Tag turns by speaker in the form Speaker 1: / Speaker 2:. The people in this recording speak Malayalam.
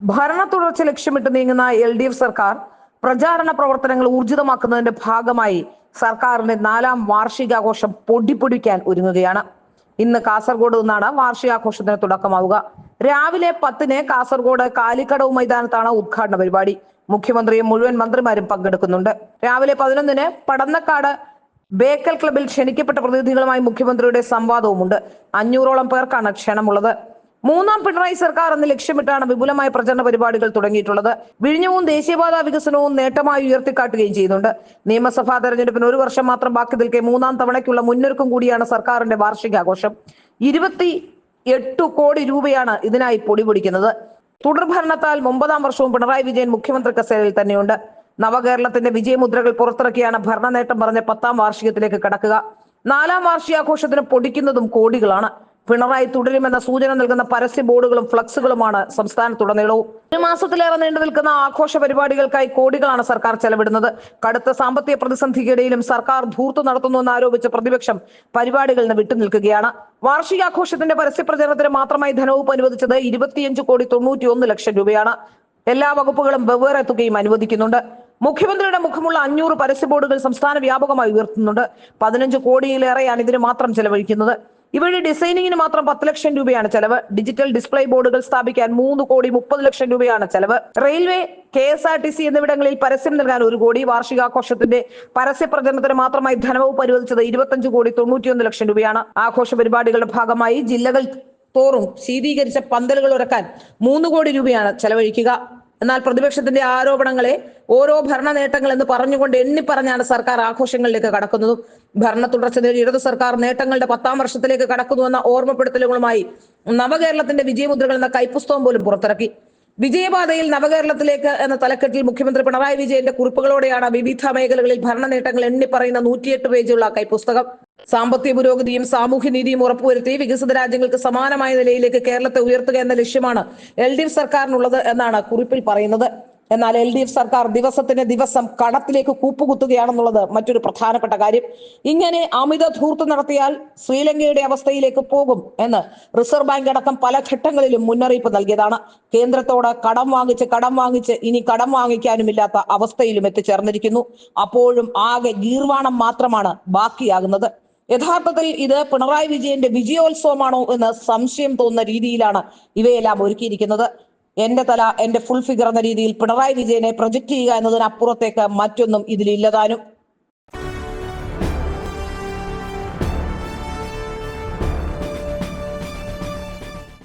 Speaker 1: ഭരണ തുടർച്ച ലക്ഷ്യമിട്ട് നീങ്ങുന്ന എൽ ഡി എഫ് സർക്കാർ പ്രചാരണ പ്രവർത്തനങ്ങൾ ഊർജിതമാക്കുന്നതിന്റെ ഭാഗമായി സർക്കാരിന്റെ നാലാം വാർഷികാഘോഷം പൊടിപ്പൊടിക്കാൻ ഒരുങ്ങുകയാണ്. ഇന്ന് കാസർഗോഡ് നിന്നാണ് വാർഷികാഘോഷത്തിന് തുടക്കമാവുക. രാവിലെ പത്തിന് കാസർഗോഡ് കാലിക്കടവ് മൈതാനത്താണ് ഉദ്ഘാടന പരിപാടി. മുഖ്യമന്ത്രിയും മുഴുവൻ മന്ത്രിമാരും പങ്കെടുക്കുന്നുണ്ട്. രാവിലെ പതിനൊന്നിന് പടന്നക്കാട് ബേക്കൽ ക്ലബിൽ ക്ഷണിക്കപ്പെട്ട പ്രതിനിധികളുമായി മുഖ്യമന്ത്രിയുടെ സംവാദവുമുണ്ട്. അഞ്ഞൂറോളം പേർക്കാണ് ക്ഷണമുള്ളത്. മൂന്നാം പിണറായി സർക്കാർ എന്ന ലക്ഷ്യമിട്ടാണ് വിപുലമായ പ്രചരണ പരിപാടികൾ തുടങ്ങിയിട്ടുള്ളത്. വിഴിഞ്ഞവും ദേശീയപാത വികസനവും നേട്ടമായി ഉയർത്തിക്കാട്ടുകയും ചെയ്യുന്നുണ്ട്. നിയമസഭാ തെരഞ്ഞെടുപ്പിന് ഒരു വർഷം മാത്രം ബാക്കി നിൽക്കെ മൂന്നാം തവണയ്ക്കുള്ള മുന്നൊരുക്കം കൂടിയാണ് സർക്കാരിന്റെ വാർഷികാഘോഷം. ഇരുപത്തി എട്ട് കോടി രൂപയാണ് ഇതിനായി പൊടിപൊടിക്കുന്നത്. തുടർഭരണത്താൽ ഒമ്പതാം വർഷവും പിണറായി വിജയൻ മുഖ്യമന്ത്രി കസേരയിൽ തന്നെയുണ്ട്. നവകേരളത്തിന്റെ വിജയമുദ്രകൾ പുറത്തിറക്കിയാണ് ഭരണനേട്ടം പറഞ്ഞ പത്താം വാർഷികത്തിലേക്ക് കടക്കുക. നാലാം വാർഷികാഘോഷത്തിന് പൊടിക്കുന്നതും കോടികളാണ്. പിണറായി തുടരുമെന്ന സൂചന നൽകുന്ന പരസ്യ ബോർഡുകളും ഫ്ലക്സുകളുമാണ് സംസ്ഥാനത്തുടനീളവും. ഒരു മാസത്തിലേറെ നീണ്ടു നിൽക്കുന്ന ആഘോഷ പരിപാടികൾക്കായി കോടികളാണ് സർക്കാർ ചെലവിടുന്നത്. കടുത്ത സാമ്പത്തിക പ്രതിസന്ധിക്കിടയിലും സർക്കാർ ധൂർത്ത് നടത്തുന്നുവെന്ന് ആരോപിച്ച പ്രതിപക്ഷം പരിപാടികളിൽ നിന്ന് വിട്ടുനിൽക്കുകയാണ്. വാർഷികാഘോഷത്തിന്റെ പരസ്യ പ്രചരണത്തിന് മാത്രമായി ധനവും അനുവദിച്ചത് ഇരുപത്തിയഞ്ച് കോടി തൊണ്ണൂറ്റി ഒന്ന് ലക്ഷം രൂപയാണ്. എല്ലാ വകുപ്പുകളും വെവ്വേറെ തുകയും അനുവദിക്കുന്നുണ്ട്. മുഖ്യമന്ത്രിയുടെ മുഖമുള്ള അഞ്ഞൂറ് പരസ്യ ബോർഡുകൾ സംസ്ഥാന വ്യാപകമായി ഉയർത്തുന്നുണ്ട്. പതിനഞ്ച് കോടിയിലേറെയാണ് ഇതിന് മാത്രം ചെലവഴിക്കുന്നത്. ഇവയുടെ ഡിസൈനിങ്ങിന് മാത്രം പത്ത് ലക്ഷം രൂപയാണ് ചെലവ്. ഡിജിറ്റൽ ഡിസ്പ്ലേ ബോർഡുകൾ സ്ഥാപിക്കാൻ മൂന്ന് കോടി മുപ്പത് ലക്ഷം രൂപയാണ് ചെലവ്. Railway K S R T C എന്നിവിടങ്ങളിൽ പരസ്യം നൽകാൻ ഒരു കോടി. വാർഷികാഘോഷത്തിന്റെ പരസ്യ പ്രചരണത്തിന് മാത്രമായി ധനവകുപ്പ് അനുവദിച്ചത് ഇരുപത്തഞ്ച് കോടി തൊണ്ണൂറ്റിയൊന്ന് ലക്ഷം രൂപയാണ്. ആഘോഷ പരിപാടികളുടെ ഭാഗമായി ജില്ലകൾ തോറും ശീതീകരിച്ച പന്തലുകൾ ഒരുക്കാൻ മൂന്ന് കോടി രൂപയാണ് ചെലവഴിക്കുക. എന്നാൽ പ്രതിപക്ഷത്തിന്റെ ആരോപണങ്ങളെ ഓരോ ഭരണ നേട്ടങ്ങൾ എന്ന് പറഞ്ഞുകൊണ്ട് എണ്ണിപ്പറഞ്ഞാണ് സർക്കാർ ആഘോഷങ്ങളിലേക്ക് കടക്കുന്നതും. ഭരണ തുടർച്ച നേടി ഇടതു സർക്കാർ നേട്ടങ്ങളുടെ പത്താം വർഷത്തിലേക്ക് കടക്കുന്നുവെന്ന ഓർമ്മപ്പെടുത്തലുകളുമായി നവകേരളത്തിന്റെ വിജയമുദ്രകൾ എന്ന കൈപ്പുസ്തകം പോലും പുറത്തിറക്കി. വിജയപാതയിൽ നവകേരളത്തിലേക്ക് എന്ന തലക്കെട്ടിൽ മുഖ്യമന്ത്രി പിണറായി വിജയന്റെ കുറിപ്പുകളോടെയാണ് വിവിധ മേഖലകളിൽ ഭരണ നേട്ടങ്ങൾ എണ്ണിപ്പറയുന്ന നൂറ്റിയെട്ട് പേജുള്ള കൈപ്പുസ്തകം. സാമ്പത്തിക പുരോഗതിയും സാമൂഹ്യ നീതിയും ഉറപ്പുവരുത്തി വികസിത രാജ്യങ്ങൾക്ക് സമാനമായ നിലയിലേക്ക് കേരളത്തെ ഉയർത്തുക എന്ന ലക്ഷ്യമാണ് എൽ ഡി എഫ് സർക്കാരിനുള്ളത് എന്നാണ് കുറിപ്പിൽ പറയുന്നത്. എന്നാൽ എൽ ഡി എഫ് സർക്കാർ ദിവസത്തിന് ദിവസം കടത്തിലേക്ക് കൂപ്പുകുത്തുകയാണെന്നുള്ളത് മറ്റൊരു പ്രധാനപ്പെട്ട കാര്യം. ഇങ്ങനെ അമിത ധൂർത്ത് നടത്തിയാൽ ശ്രീലങ്കയുടെ അവസ്ഥയിലേക്ക് പോകും എന്ന് റിസർവ് ബാങ്ക് അടക്കം പല ഘട്ടങ്ങളിലും മുന്നറിയിപ്പ് നൽകിയതാണ്. കേന്ദ്രത്തോട് കടം വാങ്ങിച്ച് കടം വാങ്ങിച്ച് ഇനി കടം വാങ്ങിക്കാനുമില്ലാത്ത അവസ്ഥയിലും എത്തിച്ചേർന്നിരിക്കുന്നു. അപ്പോഴും ആകെ ഗീർവാണം മാത്രമാണ് ബാക്കിയാകുന്നത്. യഥാർത്ഥത്തിൽ ഇത് പിണറായി വിജയന്റെ വിജയോത്സവമാണോ എന്ന് സംശയം തോന്നുന്ന രീതിയിലാണ് ഇവയെല്ലാം ഒരുക്കിയിരിക്കുന്നത്. എന്റെ തല എന്റെ ഫുൾ ഫിഗർ എന്ന രീതിയിൽ പിണറായി വിജയനെ പ്രൊജക്ട് ചെയ്യുക എന്നതിനപ്പുറത്തേക്ക് മറ്റൊന്നും ഇതിലില്ലതാനും.